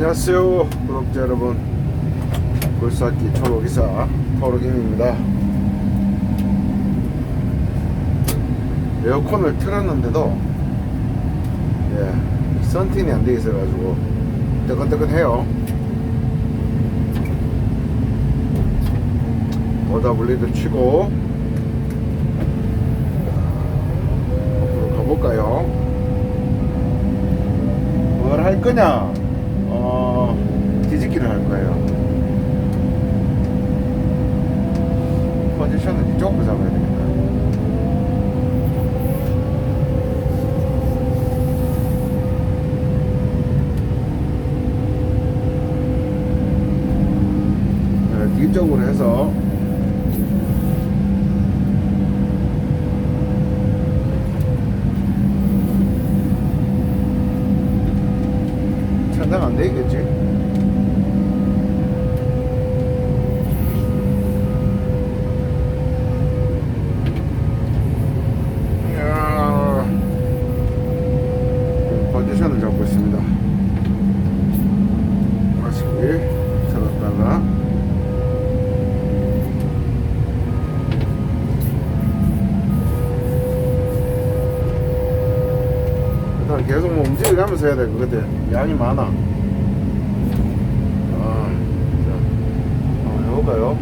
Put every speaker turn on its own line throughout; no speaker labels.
안녕하세요 구독자 여러분 굴삭기 초록이사 토르김입니다 에어컨을 틀었는데도 예, 선팅이 안 돼 있어가지고 뜨끈뜨끈해요 OW도 치고 앞으로 가볼까요? 뭘 할 거냐? 어, 뒤집기를 할 거예요. 포지션은 이쪽으로 잡아야 되겠다. 네, 뒤쪽으로 해서 천장 안 되겠지? 뭐 움직여가면서 해야 될것 같아. 양이 많아. 아, 자, 한번 해볼까요?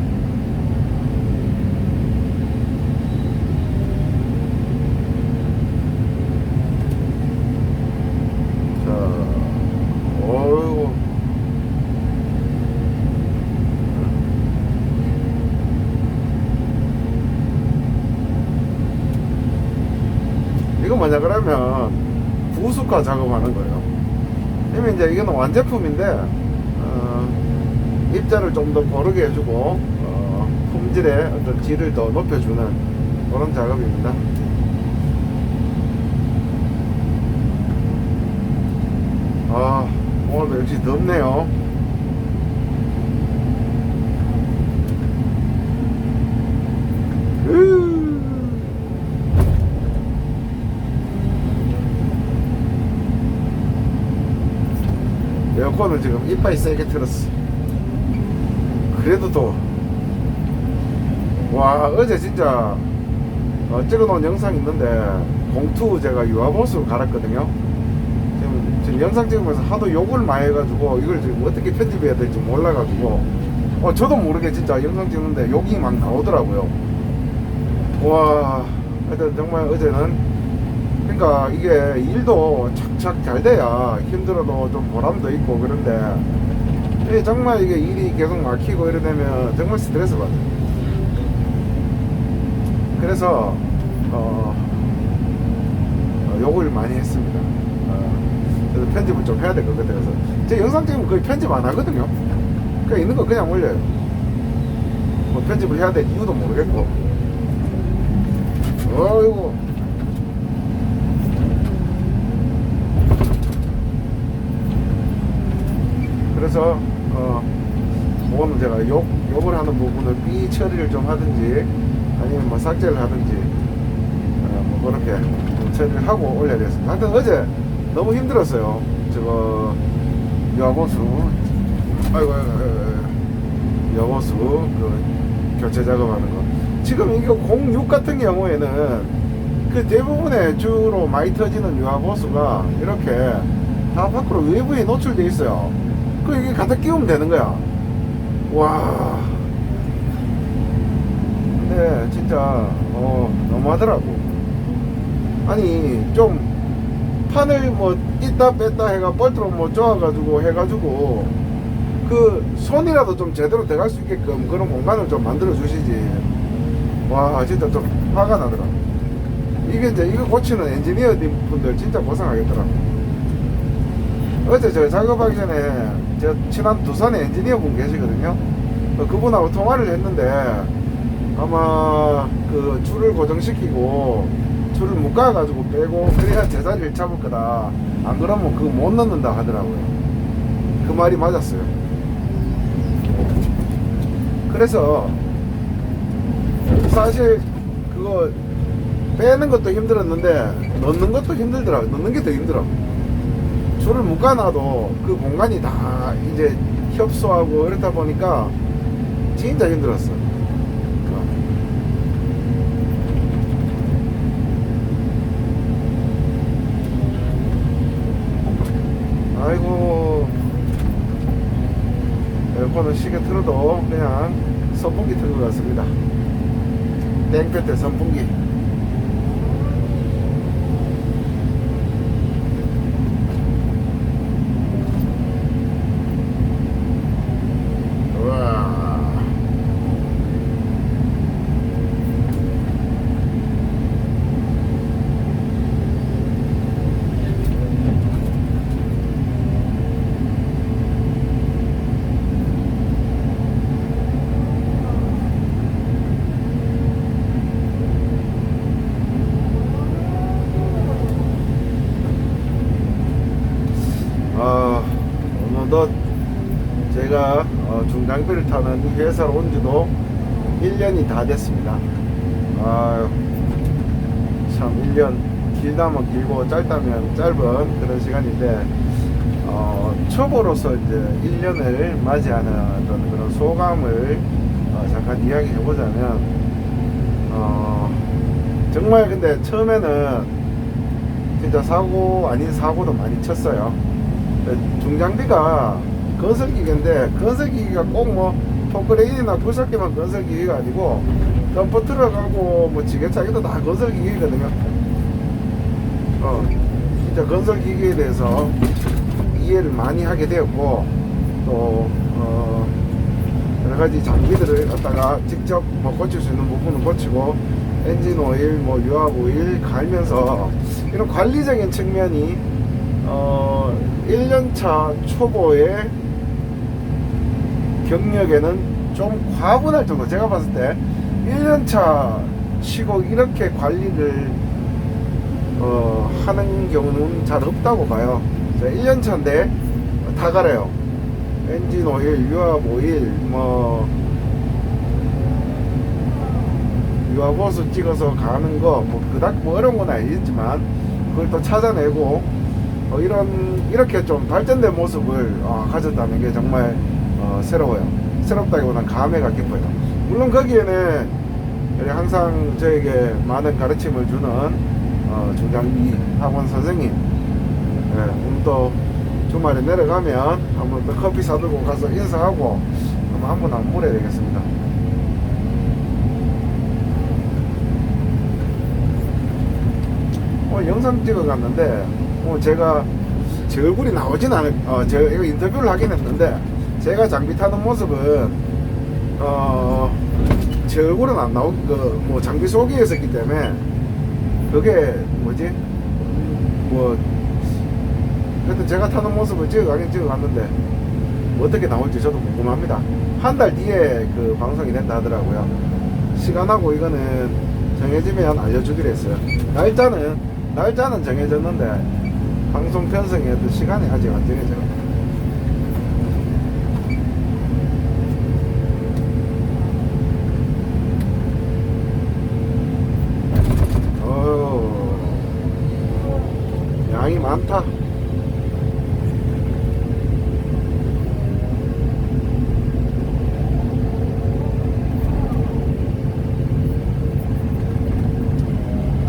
자, 어이구. 이거 뭐냐 그러면 부수가 작업하는 거예요. 이미 이제 이거는 완제품인데 어, 입자를 좀 더 고르게 해주고 어, 품질의 어떤 질을 더 높여주는 그런 작업입니다. 아 오늘도 역시 덥네요. 으. 에어컨을 지금 이빨이 세게 틀었어. 그래도 또, 와, 어제 진짜, 어, 찍어놓은 영상 있는데, 공투 제가 유아보스로 갈았거든요. 지금, 지금 영상 찍으면서 하도 욕을 많이 해가지고, 이걸 지금 어떻게 편집해야 될지 몰라가지고, 어, 저도 모르게 진짜 영상 찍는데 욕이 막 나오더라고요. 와, 하여튼 정말 어제는 그러니까 이게 일도 착착 잘 돼야 힘들어도 좀 보람도 있고 그런데 이게 정말 이게 일이 계속 막히고 이래 되면 정말 스트레스 받아요. 그래서 어, 어, 욕을 많이 했습니다. 어, 그래서 편집을 좀 해야 될 것 같아서 제 영상 찍으면 거의 편집 안 하거든요. 그냥 있는 거 그냥 올려요. 뭐 편집을 해야 될 이유도 모르겠고. 어이구. 그래서 어 그거는 제가 욕 욕을 하는 부분을 삐 처리를 좀 하든지 아니면 뭐 삭제를 하든지 어, 뭐 그렇게 좀 처리를 하고 올려야 되겠습니다. 하여튼 어제 너무 힘들었어요. 저거 여보수 아이고 여보수 그 교체 작업하는 거. 지금 이거 06 같은 경우에는 그 대부분의 주로 많이 터지는 유압호수가 이렇게 다 밖으로 외부에 노출돼 있어요. 그 이게 갖다 끼우면 되는 거야. 와. 근데 진짜 어 너무하더라고. 아니 좀 판을 뭐 있다 뺐다 해가 볼트로 뭐 쪼아가지고 해가지고 그 손이라도 좀 제대로 들어갈 수 있게끔 그런 공간을 좀 만들어 주시지. 와 진짜 좀 화가 나더라. 이게 이제 이거 고치는 엔지니어 분들 진짜 고생하겠더라고. 어제 저 작업하기 전에 저 친한 두산에 엔지니어 분 계시거든요. 어, 그분하고 통화를 했는데 아마 그 줄을 고정시키고 줄을 묶어가지고 빼고 그래야 제자리를 잡을 거다. 안 그러면 그거 못 넣는다 하더라고요. 그 말이 맞았어요. 그래서 사실 그거 빼는 것도 힘들었는데 넣는 것도 힘들더라고요. 넣는 게 더 힘들어. 줄을 묶어놔도 그 공간이 다 이제 협소하고 이렇다 보니까 진짜 힘들었어. 아이고 에어컨을 시계 틀어도 그냥 선풍기 틀고 갔습니다. 땡볕에 선풍기. 우와. 아, 어느덧 제가 어, 중장비를 타는 이 회사로 온 지도 1년이 다 됐습니다. 아유, 참 1년 길다면 길고 짧다면 짧은 그런 시간인데 어, 초보로서 이제 1년을 맞이하는 어떤 그런 소감을 어, 잠깐 이야기해 보자면 어, 정말 근데 처음에는 진짜 사고 아닌 사고도 많이 쳤어요. 중장비가 건설기계인데 건설기계가 꼭 뭐 포크레인이나 부석기만 건설기계가 아니고 덤퍼트럭하고 뭐 지게차기도 다 건설기계거든요. 어, 진짜 건설기계에 대해서 이해를 많이 하게 되었고 또 어, 여러 가지 장비들을 갖다가 직접 뭐 고칠 수 있는 부분은 고치고 엔진 오일, 뭐 유압 오일 갈면서 이런 관리적인 측면이 어 1년차 초보의 경력에는 좀 과분할 정도. 제가 봤을 때 1년차 치고 이렇게 관리를 어, 하는 경우는 잘 없다고 봐요. 1년차인데 다 갈아요. 엔진 오일, 유압 오일, 뭐 유압 호수 찍어서 가는 거, 뭐 그닥 뭐 어려운 건 아니겠지만 그걸 또 찾아내고 어, 이런 이렇게 좀 발전된 모습을 어, 가졌다는 게 정말 어, 새로워요. 새롭다기보다는 감회가 깊어요. 물론 거기에는 항상 저에게 많은 가르침을 주는 어, 중장비 학원 선생님 예, 오늘 또 주말에 내려가면 한번 또 커피 사들고 가서 인사하고 한번 한번 안 물어야 되겠습니다. 영상 찍어 갔는데 뭐 제가 제 얼굴이 나오진 않을 어 제가 이거 인터뷰를 하긴 했는데 제가 장비 타는 모습은 어 제 얼굴은 안 나오 그뭐 장비 속에 있었기 때문에 그게 뭐지 뭐 그래도 제가 타는 모습을 찍어가긴 찍어갔는데 어떻게 나올지 저도 궁금합니다. 한 달 뒤에 그 방송이 된다 하더라고요. 시간하고 이거는 정해지면 알려주기로 했어요. 날짜는 날짜는 정해졌는데 방송 편성에 그 시간이 아직 안 정해져요. 어휴, 양이 많다.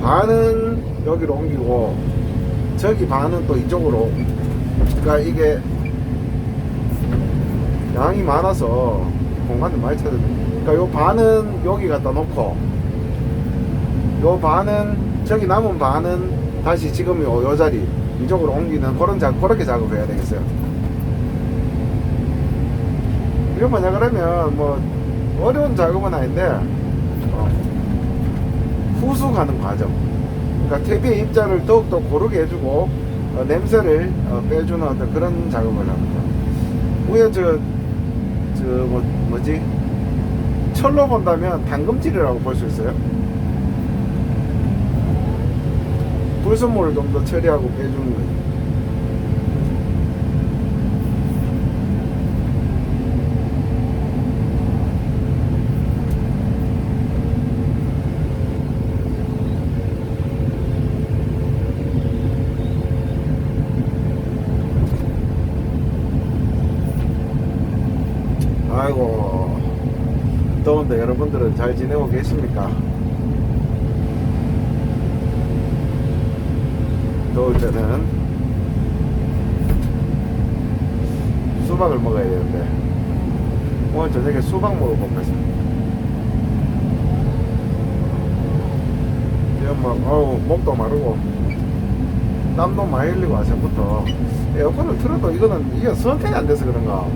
반은 여기로 옮기고 저기 반은 또 이쪽으로. 그러니까 이게 양이 많아서 공간을 많이 찾아야 돼. 그러니까 요 반은 여기 갖다 놓고 요 반은 저기 남은 반은 다시 지금 요, 요 자리 이쪽으로 옮기는 그런 작 그렇게 작업을 해야 되겠어요. 이거 뭐냐 그러면 뭐 어려운 작업은 아닌데 어, 후숙하는 과정 그러니까 퇴비의 입자를 더욱더 고르게 해주고 어, 냄새를 어, 빼주는 어떤 그런 작업을 합니다. 위에 저, 저 뭐, 뭐지? 철로 본다면 당금질이라고 볼 수 있어요. 불순물을 좀 더 처리하고 빼주는 거죠. 아이고 더운데 여러분들은 잘 지내고 계십니까? 더울 때는 수박을 먹어야 되는데 오늘 저녁에 수박 먹어볼까 싶습니다. 지금 막 어우 목도 마르고 땀도 많이 흘리고 아침부터 에어컨을 틀어도 이거는 이게 선택이 안 돼서 그런가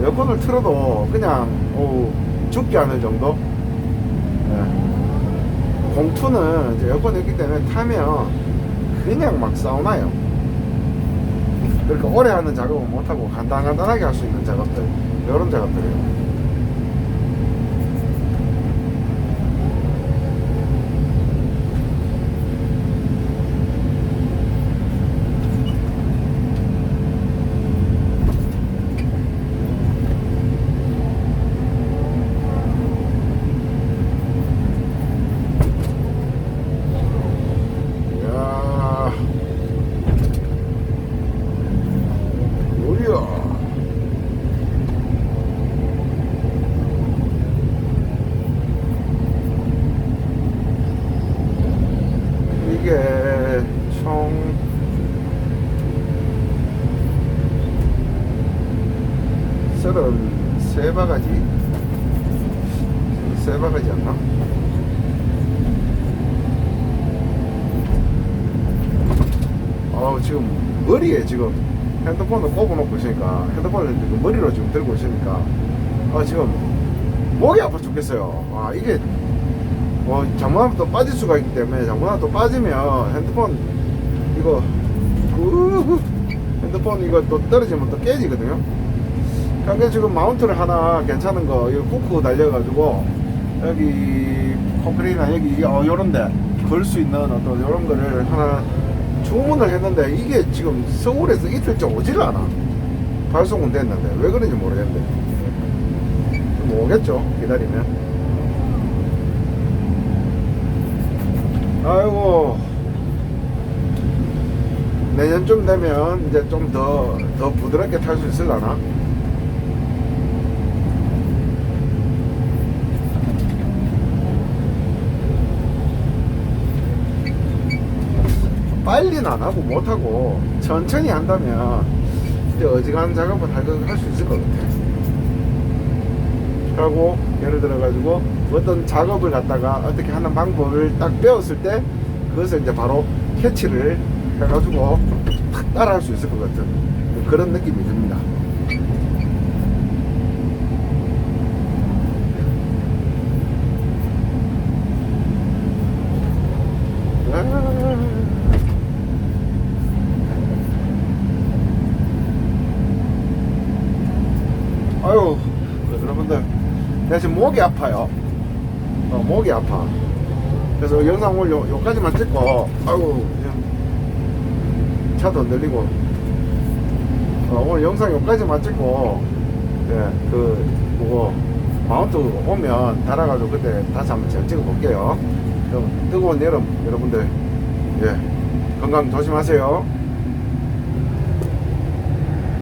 에어컨을 틀어도 그냥 어우 죽지 않을 정도? 예. 공투는 이제 에어컨이 있기 때문에 타면 그냥 막 사우나요? 그러니까 오래 하는 작업은 못하고 간단간단하게 할 수 있는 작업들 이런 작업들이에요 이야 우리야 이게 총 서른 세 바가지 세 바가지 였나? 아 지금 머리에 지금 핸드폰을 꼽아놓고 있으니까 핸드폰을 지금 머리로 지금 들고 있으니까 아 지금 목이 아파 죽겠어요. 아 이게 어 장문하면 또 빠질 수가 있기 때문에 장문하면 또 빠지면 핸드폰 이거 그 핸드폰 이거 또 떨어지면 또 깨지거든요. 그러니까 지금 마운트를 하나 괜찮은 거 이거 후크 달려가지고 여기 콘크리트나 여기 어 요런데 걸 수 있는 어떤 요런 거를 하나 주문을 했는데 이게 지금 서울에서 이틀째 오질 않아. 발송은 됐는데 왜 그런지 모르겠는데. 좀 오겠죠 기다리면. 아이고. 내년쯤 되면 이제 좀 더 더 부드럽게 탈 수 있을라나 빨리는 안 하고 못 하고 천천히 한다면 어지간한 작업은 할수 있을 것 같아. 하고 예를 들어 가지고 어떤 작업을 갖다가 어떻게 하는 방법을 딱 배웠을 때 그것을 이제 바로 캐치를 해가지고 탁 따라 할 수 있을 것 같은 그런 느낌이 듭니다. 아. 아유 여러분들 내가 지금 목이 아파요. 어, 목이 아파. 그래서 영상 오늘 요, 요까지만 찍고 아유 그냥 차도 안 들리고. 어, 오늘 영상 요까지만 찍고 예, 그 뭐고 마운트 오면 달아가지고 그때 다시 한번 잘 찍어 볼게요. 그럼 뜨거운 여름 여러분들. 예 건강 조심하세요